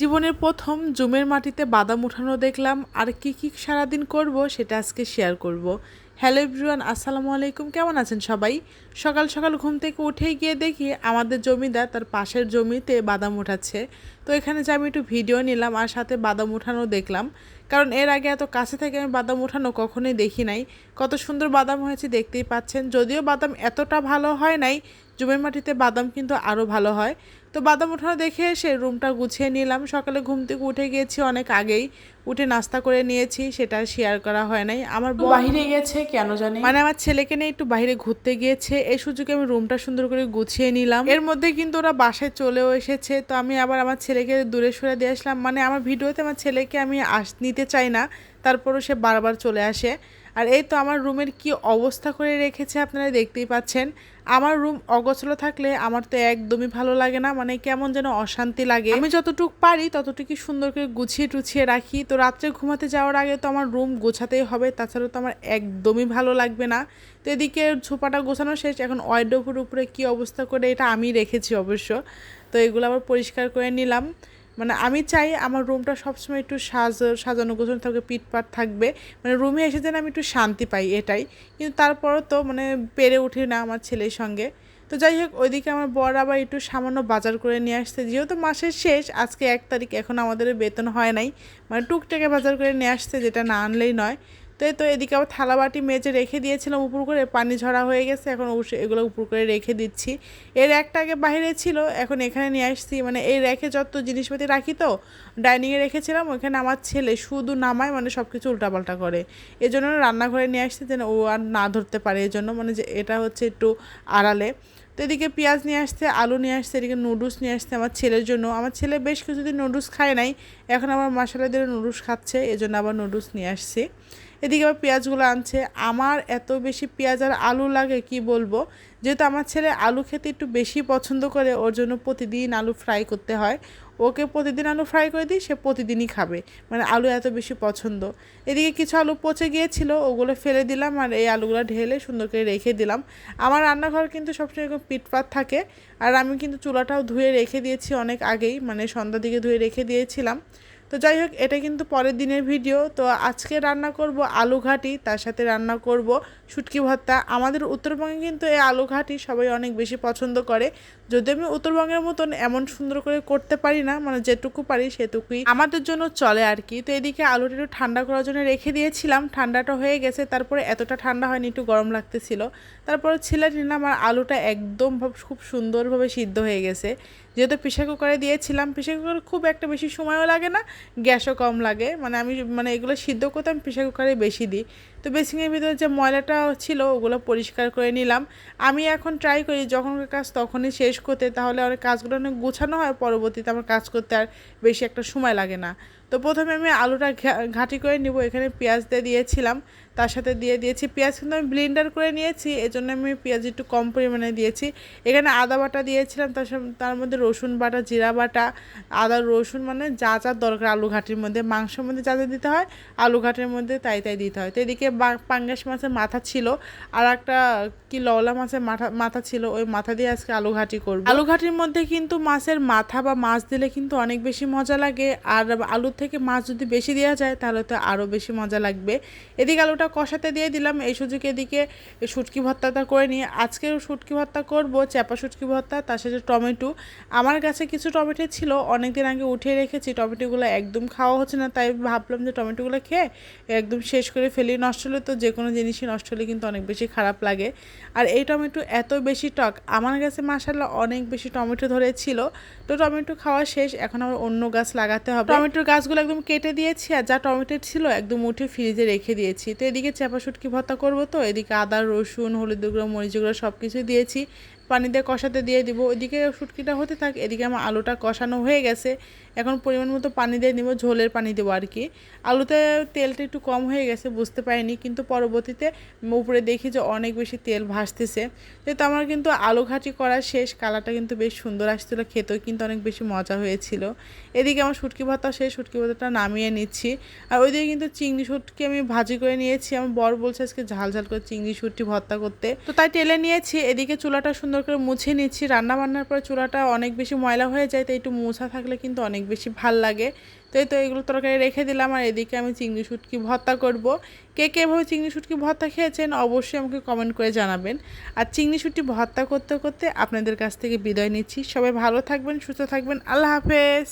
জীবনের প্রথম জুমের মাটিতে বাদাম উঠানো দেখলাম, আর কি কি সারাদিন করব সেটা আজকে শেয়ার করব। হ্যালো এভরিওয়ান আসসালামু আলাইকুম, কেমন আছেন সবাই? সকাল সকাল ঘুম থেকে উঠেই গিয়ে দেখি আমাদের জমিদার তার পাশের জমিতে বাদাম উঠাচ্ছে। তো এখানে যে আমি একটু ভিডিও নিলাম আর সাথে বাদাম উঠানো দেখলাম, কারণ এর আগে এত কাছে থেকে আমি বাদাম উঠানো কখনোই দেখি নাই। কত সুন্দর বাদাম হয়েছে, দেখতেই পাচ্ছেন। যদিও বাদাম এতটা ভালো হয় নাই, জমির মাটিতে বাদাম কিন্তু আরও ভালো হয়। তো বাদাম উঠানো দেখে এসে রুমটা গুছিয়ে নিলাম। সকালে ঘুম থেকে উঠে গিয়েছি অনেক আগেই। উঠে নাস্তা করে নিয়েছি সেটা শেয়ার করা হয় নাই। আমার বাহিরে গেছে কেন জানি? মানে আমার ছেলেকে নিয়ে একটু বাইরে ঘুরতে গিয়েছে। এই সুযোগে আমি রুমটা সুন্দর করে গুছিয়ে নিলাম। এর মধ্যে কিন্তু ওরা বাসায় চলেও এসেছে। তো আমি আবার আমার ছেলেকে দূরে সরে দিয়ে আসলাম। মানে আমার ভিডিওতে আমার ছেলেকে আমি আস নিতে চাই না। তারপরও সে বারবার চলে আসে। আর এই তো আমার রুমের কি অবস্থা করে রেখেছে আপনারা দেখতেই পাচ্ছেন। আমার রুম অগোছলো থাকলে আমার তো একদমই ভালো লাগে না মানে কেমন যেন অশান্তি লাগে। আমি যতটুকু পারি ততটুকু সুন্দর করে গুছিয়ে টুছিয়ে রাখি। তো রাত্রে ঘুমাতে যাওয়ার আগে তো আমার রুম গোছাতেই হবে তাছাড়া তো আমার একদমই ভালো লাগবে না। তো এদিকে ঝোপাটা গোছানো শেষ, এখন ওয়াইডোভের উপরে কি অবস্থা করে এটা আমি রেখেছি অবশ্য। তো এগুলো আবার পরিষ্কার করে নিলাম। মানে আমি চাই আমার রুমটা সবসময় একটু সাজ, সাজানো গোছানো থাকবে পিটপাট থাকবে। মানে রুমে এসে যেন আমি একটু শান্তি পাই, এটাই। কিন্তু তারপরও তো মানে পেরে উঠি না আমার ছেলের সঙ্গে। তো যাই হোক, ওইদিকে আমার বর আবার একটু সামান্য বাজার করে নিয়ে আসছে। যেহেতু মাসের শেষ, আজকে এক তারিখ এখন আমাদের বেতন হয় নাই। মানে টুকটাকে বাজার করে নিয়ে আসছে, যেটা না আনলেই নয়। তো এই তো এদিকে আবার থালা বাটি মেজে রেখে দিয়েছিলাম উপর করে, পানি ঝরা হয়ে গেছে, এখন অবশ্যই এগুলো উপর করে রেখে দিচ্ছি। এর একটা আগে বাইরে ছিল, এখন এখানে নিয়ে আসছি। মানে এই রেখে যত জিনিসপাতি রাখি তো, ডাইনিংয়ে রেখেছিলাম, ওইখানে আমার ছেলে শুধু নামায় মানে সব কিছু উল্টাপাল্টা করে। এই জন্য রান্নাঘরে নিয়ে আসছি যেন ও আর না ধরতে পারে এই জন্য মানে যে এটা হচ্ছে একটু আড়ালে। তো এদিকে পেঁয়াজ নিয়ে আসছে, আলু নিয়ে আসছে, এদিকে নুডলস নিয়ে আসছে আমার ছেলের জন্য। আমার ছেলে বেশ কিছুদিন নুডলস খায় নাই, এখন আবার মশলা দিয়ে নুডলস খাচ্ছে এই জন্য আবার নুডলস নিয়ে আসছি। এদিকে আবার পেঁয়াজগুলো আনছে। আমার এত বেশি পেঁয়াজ আর আলু লাগে, কি বলব? যেহেতু আমার ছেলে আলু খেতে একটু বেশি পছন্দ করে, ওর জন্য প্রতিদিন আলু ফ্রাই করতে হয়। ওকে প্রতিদিন আলু ফ্রাই করে দিই, সে প্রতিদিনই খাবে। মানে আলু এত বেশি পছন্দ। এদিকে কিছু আলু পচে গিয়েছিল, ওগুলো ফেলে দিলাম আর এই আলুগুলো ঢেলে সুন্দর করে রেখে দিলাম। আমার রান্নাঘর কিন্তু সবসময় এরকম পিটপাট থাকে আর আমি কিন্তু চুলাটাও ধুয়ে রেখে দিয়েছি অনেক আগেই মানে সন্ধ্যার দিকে ধুয়ে রেখে দিয়েছিলাম। তো যাই হোক, এটা কিন্তু পরের দিনের ভিডিও। তো আজকে রান্না করব আলু ঘাটি তার সাথে রান্না করব শুটকি ভর্তা। আমাদের উত্তরবঙ্গে কিন্তু এই আলু ঘাটি সবাই অনেক বেশি পছন্দ করে। যদি আমি উত্তরবঙ্গের মতন এমন সুন্দর করে করতে পারি না মানে যেটুকু পারি সেটুকুই আমাদের জন্য চলে আর কি। তো এদিকে আলুটা একটু ঠান্ডা করার জন্য রেখে দিয়েছিলাম। ঠান্ডাটা হয়ে গেছে, তারপরে এতটা ঠান্ডা হয়নি, একটু গরম লাগতেছিল। তারপরে ছেলে না আমার আলুটা একদম খুব সুন্দরভাবে সিদ্ধ হয়ে গেছে। যেহেতু প্রেশার কুকারে দিয়েছিলাম প্রেশার কুকারে খুব একটা বেশি সময়ও লাগে না, গ্যাসও কম লাগে। মানে আমি মানে এগুলো সিদ্ধ করতে আমি প্রেশার কুকারে বেশি দিই। তো বেসিংয়ের ভিতরে যে ময়লাটা ছিল, ওগুলো পরিষ্কার করে নিলাম। আমি এখন ট্রাই করি যখন কাজ তখনই শেষ করতে, তাহলে অনেক কাজগুলো অনেক গোছানো হয়, পরবর্তীতে আমার কাজ করতে আর বেশি একটা সময় লাগে না। তো প্রথমে আমি আলুটা ঘাঁটি করে নিব, এখানে পেঁয়াজ দিয়ে দিয়েছিলাম, তার সাথে দিয়ে দিয়েছি পেঁয়াজ কিন্তু আমি ব্লেন্ডার করে নিয়েছি, এজন্য আমি পেঁয়াজ একটু কম পরিমাণে দিয়েছি। এখানে আদা বাটা দিয়েছিলাম, তার তার মধ্যে রসুন বাটা, জিরা বাটা, আদা, রসুন মানে যা যা দরকার আলু ঘাটির মধ্যে, মাংসের মধ্যে যা যা দিতে হয়, আলু ঘাটের মধ্যে তাই তাই দিতে হয়। তো এদিকে পাঙ্গাস মাছের মাথা ছিল, আর একটা কি লওলা মাছের মাথা মাথা ছিল, ওই মাথা দিয়ে আজকে আলু ঘাটি করব। আলু ঘাটির মধ্যে কিন্তু মাছের মাথা বা মাছ দিলে কিন্তু অনেক বেশি মজা লাগে, আর আলুর থেকে মাছ যদি বেশি দেওয়া যায়, তাহলে তো আরও বেশি মজা লাগবে। এদিকে আলুটা কষাতে দিয়ে দিলাম, এই সুযোগ এদিকে শুটকি ভর্তাটা করে নিয়ে, আজকেও শুটকি ভর্তা করব, চ্যাপা শুটকি ভর্তা, তার সাথে টমেটো। আমার কাছে কিছু টমেটো ছিল অনেক দিন আগে উঠিয়ে রেখেছি, টমেটোগুলো একদম খাওয়া হচ্ছে না, তাই ভাবলাম যে টমেটোগুলো খেয়ে একদম শেষ করে ফেলি, নষ্ট হলে তো যে কোনো জিনিসই নষ্ট হলে কিন্তু অনেক বেশি খারাপ লাগে। আর এই টমেটো এত বেশি টক, আমার কাছে মাসাল্লাহ অনেক বেশি টমেটো ধরেছিল। তো টমেটো খাওয়া শেষ, এখন আবার অন্য গাছ লাগাতে হবে। টমেটোর গাছগুলো একদম কেটে দিয়েছি আর যা টমেটো ছিল একদম উঠে ফ্রিজে রেখে দিয়েছি। তো এদিকে চাপা শুটকি ভর্তা করব তো, এদিকে আদা, রসুন, হলুদ গুঁড়ো, মরিচ গুঁড়ো সব কিছু দিয়েছি। পানি দিয়ে কষাতে দিয়ে দিব। ওইদিকে শুটকিটা হতে থাক, এদিকে আমার আলুটা কষানো হয়ে গেছে। এখন পরিমাণ মতো পানি দিয়ে নিব ঝোলের পানি দেবো আর কি। আলুতে তেলটা একটু কম হয়ে গেছে, বুঝতে পারিনি, কিন্তু পরবর্তীতে উপরে দেখি যে অনেক বেশি তেল ভাসতেছে। যেহেতু আমার কিন্তু আলু ঘাটি করা শেষ, কালারটা কিন্তু বেশ সুন্দর আসছিল, খেতেও কিন্তু অনেক বেশি মজা হয়েছিল। এদিকে আমার শুটকি ভাতা শেষ, শুটকি ভাতাটা নামিয়ে নিচ্ছি। আর ওইদিকে কিন্তু চিংড়ি শুটকি আমি ভাজি করে নিয়েছি। আমার বর বলছে আজকে ঝাল ঝাল করে চিংড়ি শুটকি ভর্তা করতে। তো তাই টেলে নিয়েছি, এদিকে চুলাটা সুন্দর সুন্দর করে মুছে নিচ্ছি। রান্না বান্নার পরে চুলাটা অনেক বেশি ময়লা হয়ে যায় তো একটু মোছা থাকলে কিন্তু অনেক বেশি ভালো লাগে। তো এই তো এগুলো তরকারি রেখে দিলাম আর এদিকে আমি চিংড়ি শুটকি ভর্তা করব। কে কে এভাবে চিংড়ি শুটকি ভর্তা খেয়েছেন অবশ্যই আমাকে কমেন্ট করে জানাবেন। আর চিংড়ি শুটকি ভর্তা করতে করতে আপনাদের কাছ থেকে বিদায় নিচ্ছি। সবাই ভালো থাকবেন, সুস্থ থাকবেন। আল্লাহ হাফেজ।